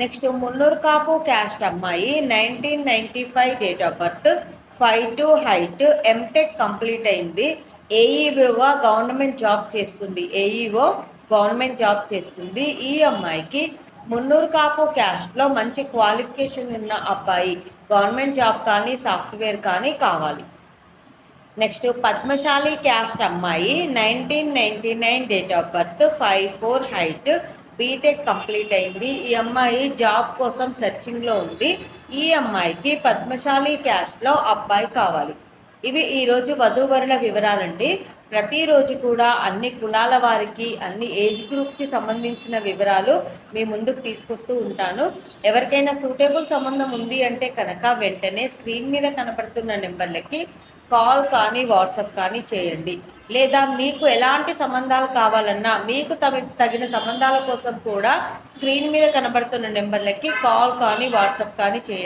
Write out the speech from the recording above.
Next Munnuru Kapu caste అమ్మాయి nineteen ninety five date of birth five two height MTech complete అయింది. ఏఈఓగా government job చేస్తుంది. AEO government job చేస్తుంది. ఈ అమ్మాయికి మున్నూరు కాపు క్యాస్ట్లో మంచి క్వాలిఫికేషన్ ఉన్న అబ్బాయి గవర్నమెంట్ జాబ్ కానీ సాఫ్ట్వేర్ కానీ కావాలి. నెక్స్ట్ పద్మశాలి క్యాస్ట్ అమ్మాయి nineteen ninety nine date of birth five four height BTech complete అయింది. ఈ అమ్మాయి జాబ్ కోసం సెర్చింగ్లో ఉంది. ఈ అమ్మాయికి పద్మశాలి క్యాస్ట్లో అబ్బాయి కావాలి. ఇవి ఈరోజు వధూవరుల వివరాలండి. ప్రతిరోజు కూడా అన్ని కులాల వారికి అన్ని ఏజ్ గ్రూప్కి సంబంధించిన వివరాలు మీ ముందుకు తీసుకొస్తూ ఉంటాను. ఎవరికైనా సూటబుల్ సంబంధం ఉంది అంటే కనుక వెంటనే స్క్రీన్ మీద కనపడుతున్న నెంబర్లకి కాల్ కానీ వాట్సాప్ కానీ చేయండి. లేదా మీకు ఎలాంటి సంబంధాలు కావాలన్నా మీకు తగిన సంబంధాల కోసం కూడా స్క్రీన్ మీద కనబడుతున్న నెంబర్లకి కాల్ కానీ వాట్సాప్ కానీ చేయండి.